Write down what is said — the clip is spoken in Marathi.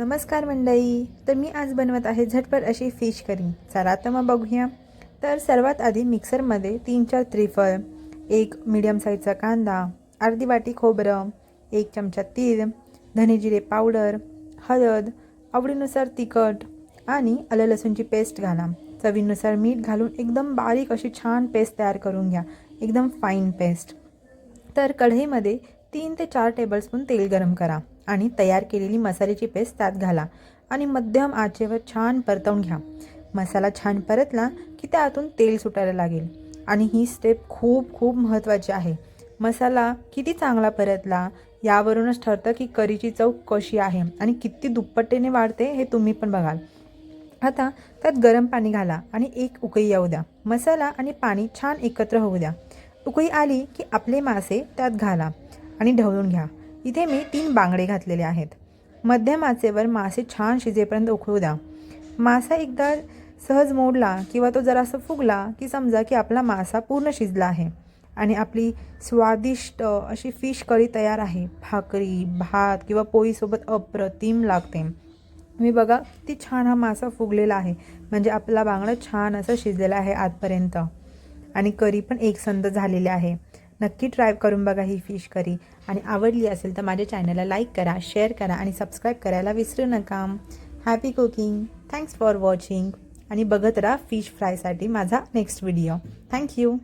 नमस्कार मंडळी. तर मी आज बनवत आहे झटपट अशी फिश करी. चला तर मग बघूया. तर सर्वात आधी मिक्सरमध्ये तीन चार त्रिफळ एक मीडियम साईजचा कांदा अर्धी वाटी खोबरं एक चमचा तीळ धनेजिरे पावडर हळद आवडीनुसार तिखट आणि आलं लसूणची पेस्ट घाला. चवीनुसार मीठ घालून एकदम बारीक अशी छान पेस्ट तयार करून घ्या. एकदम फाईन पेस्ट तर कढईमध्ये तीन ते चार टेबलस्पून तेल गरम करा. आणि तयार केलेली मसाल्याची पेस्ट त्यात घाला आणि मध्यम आचेवर छान परतवून घ्या. मसाला छान परतला की त्यातून तेल सुटायला लागेल. आणि ही स्टेप खूप खूप महत्त्वाची आहे. मसाला किती चांगला परतला यावरूनच ठरतं की करीची चव कशी आहे आणि किती दुप्पटीने वाढते हे तुम्ही पण बघाल. आता त्यात गरम पाणी घाला आणि एक उकळी येऊ द्या. मसाला आणि पाणी छान एकत्र होऊ द्या. उकळी आली की आपले मासे त्यात घाला आणि ढवळून घ्या. इथे मी तीन बांगडे घातलेले आहेत. मध्यम आचेवर मासे छान शिजेपर्यंत उकळू द्या. मासा एकदा सहज मोडला किंवा तो जरासा फुगला की समजा की आपला मासा पूर्ण शिजला आहे आणि आपली स्वादिष्ट अशी फिश करी तयार आहे. भाकरी भात किंवा पोळीसोबत अप्रतिम लागते. मी बघा किती छान हा मासा फुगलेला आहे. म्हणजे आपला बांगडा छान असं शिजलेला आहे आजपर्यंत. आणि करी पण एकसंध झालेली आहे. नक्की ट्राय करून बघा ही फिश करी आणि आवडली असेल तर माझ्या चॅनलला लाईक करा शेअर करा आणि सबस्क्राईब करायला विसरू नका. Happy cooking thanks for watching आणि बघत राहा फिश फ्रायसाठी माझा नेक्स्ट व्हिडिओ थँक्यू